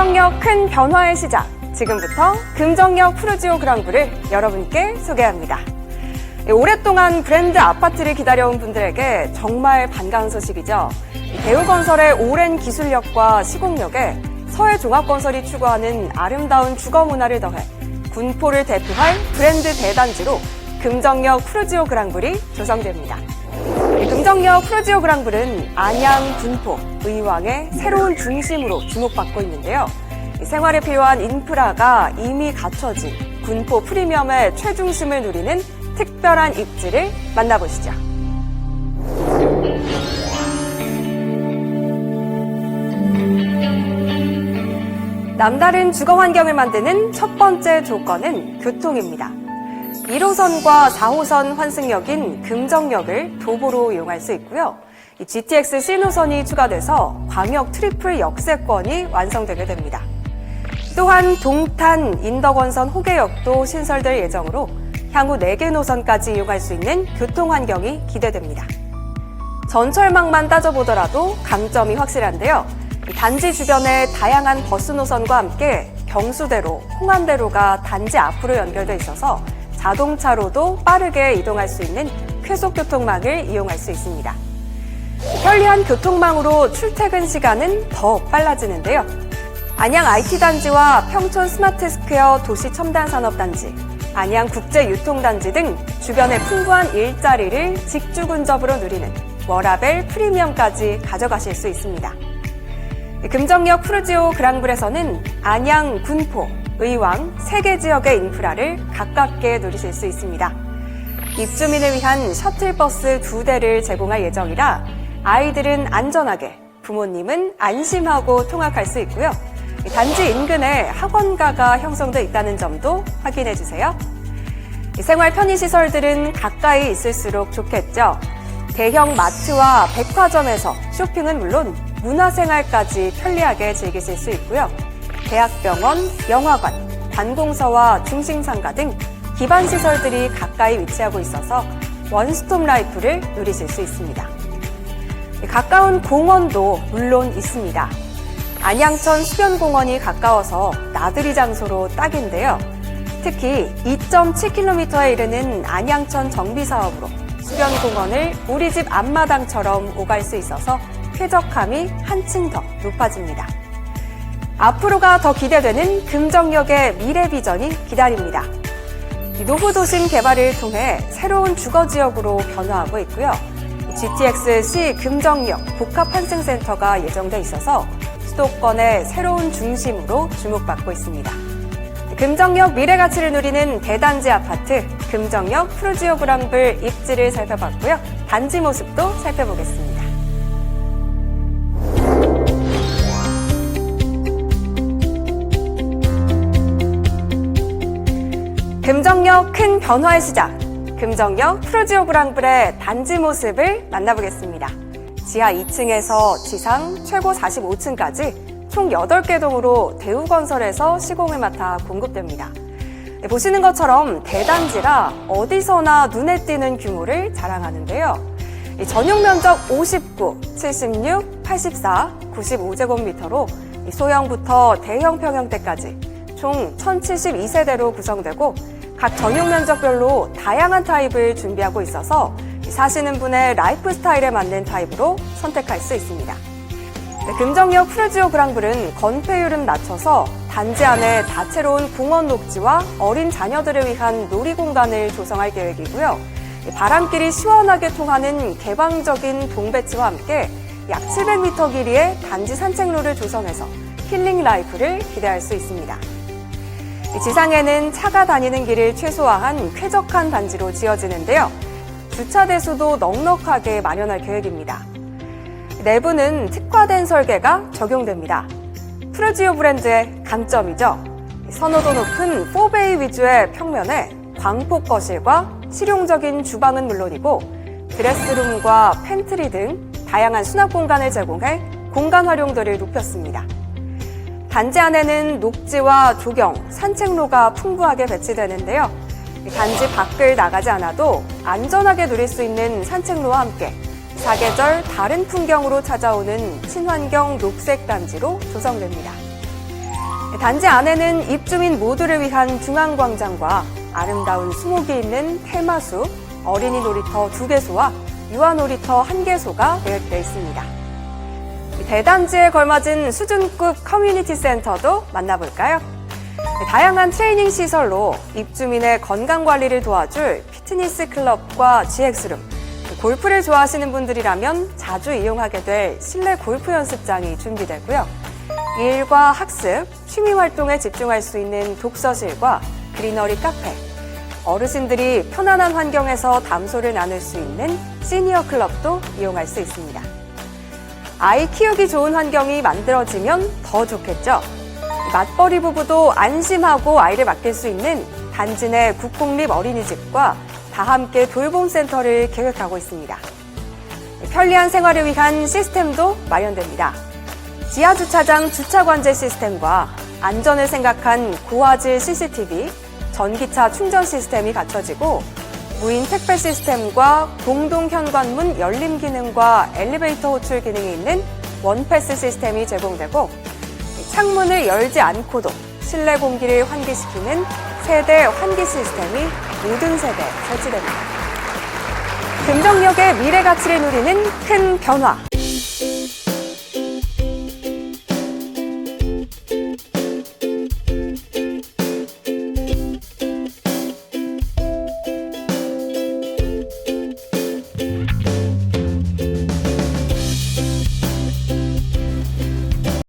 금정역 큰 변화의 시작. 지금부터 금정역 푸르지오 그랑브를 여러분께 소개합니다. 예, 오랫동안 브랜드 아파트를 기다려온 분들에게 정말 반가운 소식이죠. 대우건설의 오랜 기술력과 시공력에 서해종합건설이 추구하는 아름다운 주거 문화를 더해 군포를 대표할 브랜드 대단지로 금정역 푸르지오 그랑블이 조성됩니다. 이 금정역 푸르지오 그랑블은 안양, 군포, 의왕의 새로운 중심으로 주목받고 있는데요. 이 생활에 필요한 인프라가 이미 갖춰진 군포 프리미엄의 최중심을 누리는 특별한 입지를 만나보시죠. 남다른 주거 환경을 만드는 첫 번째 조건은 교통입니다. 1호선과 4호선 환승역인 금정역을 도보로 이용할 수 있고요. 이 GTX 신호선이 추가돼서 광역 트리플 역세권이 완성되게 됩니다. 또한 동탄, 인덕원선 호계역도 신설될 예정으로 향후 4개 노선까지 이용할 수 있는 교통 환경이 기대됩니다. 전철망만 따져보더라도 강점이 확실한데요. 이 단지 주변의 다양한 버스 노선과 함께 경수대로, 홍암대로가 단지 앞으로 연결돼 있어서 자동차로도 빠르게 이동할 수 있는 쾌속교통망을 이용할 수 있습니다. 편리한 교통망으로 출퇴근 시간은 더 빨라지는데요. 안양 IT단지와 평촌 스마트스퀘어 도시첨단산업단지, 안양 국제유통단지 등 주변의 풍부한 일자리를 직주근접으로 누리는 워라벨 프리미엄까지 가져가실 수 있습니다. 금정역 푸르지오 그랑블에서는 안양, 군포, 의왕 세 개 지역의 인프라를 가깝게 누리실 수 있습니다. 입주민을 위한 셔틀버스 두 대를 제공할 예정이라 아이들은 안전하게, 부모님은 안심하고 통학할 수 있고요. 단지 인근에 학원가가 형성돼 있다는 점도 확인해 주세요. 생활 편의시설들은 가까이 있을수록 좋겠죠. 대형 마트와 백화점에서 쇼핑은 물론 문화생활까지 편리하게 즐기실 수 있고요. 대학병원, 영화관, 관공서와 중심상가 등 기반 시설들이 가까이 위치하고 있어서 원스톱 라이프를 누리실 수 있습니다. 가까운 공원도 물론 있습니다. 안양천 수변공원이 가까워서 나들이 장소로 딱인데요. 특히 2.7km에 이르는 안양천 정비 사업으로 수변공원을 우리 집 앞마당처럼 오갈 수 있어서 쾌적함이 한층 더 높아집니다. 앞으로가 더 기대되는 금정역의 미래 비전이 기다립니다. 노후 도심 개발을 통해 새로운 주거 지역으로 변화하고 있고요. GTX-C 금정역 복합 환승센터가 예정돼 있어서 수도권의 새로운 중심으로 주목받고 있습니다. 금정역 미래 가치를 누리는 대단지 아파트 금정역 프루지오 그랑블 입지를 살펴봤고요. 단지 모습도 살펴보겠습니다. 금정역 큰 변화의 시작. 금정역 프로지오 그랑블의 단지 모습을 만나보겠습니다. 지하 2층에서 지상 최고 45층까지 총 8개 동으로 대우건설에서 시공을 맡아 공급됩니다. 네, 보시는 것처럼 대단지라 어디서나 눈에 띄는 규모를 자랑하는데요. 이 전용 면적 59, 76, 84, 95제곱미터로 소형부터 대형 평형대까지 총 1072세대로 구성되고 각 전용 면적별로 다양한 타입을 준비하고 있어서 사시는 분의 라이프 스타일에 맞는 타입으로 선택할 수 있습니다. 네, 금정역 프레지오 그랑블은 건폐율은 낮춰서 단지 안에 다채로운 공원 녹지와 어린 자녀들을 위한 놀이 공간을 조성할 계획이고요. 바람길이 시원하게 통하는 개방적인 동배치와 함께 약 700m 길이의 단지 산책로를 조성해서 힐링 라이프를 기대할 수 있습니다. 지상에는 차가 다니는 길을 최소화한 쾌적한 단지로 지어지는데요. 주차 대수도 넉넉하게 마련할 계획입니다. 내부는 특화된 설계가 적용됩니다. 프루지오 브랜드의 강점이죠. 선호도 높은 4베이 위주의 평면에 광폭 거실과 실용적인 주방은 물론이고 드레스룸과 팬트리 등 다양한 수납 공간을 제공해 공간 활용도를 높였습니다. 단지 안에는 녹지와 조경, 산책로가 풍부하게 배치되는데요. 단지 밖을 나가지 않아도 안전하게 누릴 수 있는 산책로와 함께 사계절 다른 풍경으로 찾아오는 친환경 녹색 단지로 조성됩니다. 단지 안에는 입주민 모두를 위한 중앙광장과 아름다운 수목이 있는 테마숲, 어린이 놀이터 두 개소와 유아 놀이터 한 개소가 계획되어 있습니다. 대단지에 걸맞은 수준급 커뮤니티 센터도 만나볼까요? 다양한 트레이닝 시설로 입주민의 건강 관리를 도와줄 피트니스 클럽과 GX룸, 골프를 좋아하시는 분들이라면 자주 이용하게 될 실내 골프 연습장이 준비되고요. 일과 학습, 취미 활동에 집중할 수 있는 독서실과 그리너리 카페, 어르신들이 편안한 환경에서 담소를 나눌 수 있는 시니어 클럽도 이용할 수 있습니다. 아이 키우기 좋은 환경이 만들어지면 더 좋겠죠. 맞벌이 부부도 안심하고 아이를 맡길 수 있는 단지 내 국공립 어린이집과 다 함께 돌봄 센터를 계획하고 있습니다. 편리한 생활을 위한 시스템도 마련됩니다. 지하 주차장 주차 관제 시스템과 안전을 생각한 고화질 CCTV, 전기차 충전 시스템이 갖춰지고 무인 택배 시스템과 공동 현관문 열림 기능과 엘리베이터 호출 기능이 있는 원패스 시스템이 제공되고 창문을 열지 않고도 실내 공기를 환기시키는 세대 환기 시스템이 모든 세대에 설치됩니다. 금정역의 미래 가치를 누리는 큰 변화,